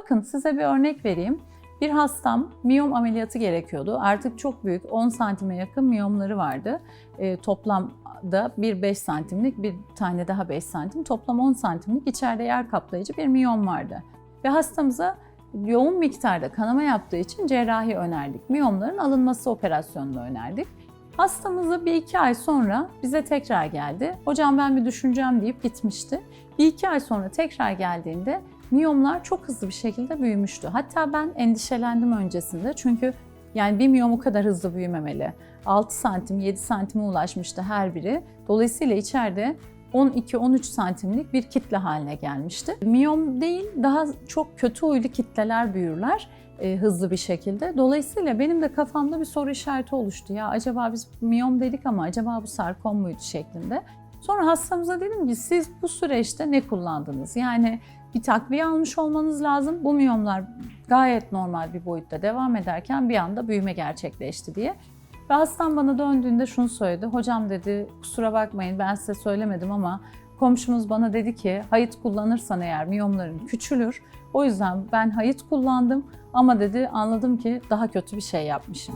Bakın size bir örnek vereyim. Bir hastam miyom ameliyatı gerekiyordu. Artık çok büyük 10 santime yakın miyomları vardı. E, toplamda bir 5 santimlik bir tane daha 5 santim toplam 10 santimlik içeride yer kaplayıcı bir miyom vardı. Ve hastamıza yoğun miktarda kanama yaptığı için cerrahi önerdik. Miyomların alınması operasyonunu önerdik. Hastamız bir iki ay sonra bize tekrar geldi. Hocam ben bir düşüneceğim deyip gitmişti. Bir iki ay sonra tekrar geldiğinde miyomlar çok hızlı bir şekilde büyümüştü. Hatta ben endişelendim öncesinde çünkü yani bir miyom o kadar hızlı büyümemeli. 6 santim, 7 santime ulaşmıştı her biri. Dolayısıyla içeride 12-13 santimlik bir kitle haline gelmişti. Miyom değil, daha çok kötü huylu kitleler büyürler e, hızlı bir şekilde. Dolayısıyla benim de kafamda bir soru işareti oluştu. Ya acaba biz miyom dedik ama acaba bu sarkom muydu şeklinde. Sonra hastamıza dedim ki siz bu süreçte ne kullandınız? Yani bir takviye almış olmanız lazım. Bu miyomlar gayet normal bir boyutta devam ederken bir anda büyüme gerçekleşti diye. Ve hastam bana döndüğünde şunu söyledi. Hocam dedi kusura bakmayın ben size söylemedim ama komşumuz bana dedi ki hayıt kullanırsan eğer miyomların küçülür. O yüzden ben hayıt kullandım ama dedi anladım ki daha kötü bir şey yapmışım.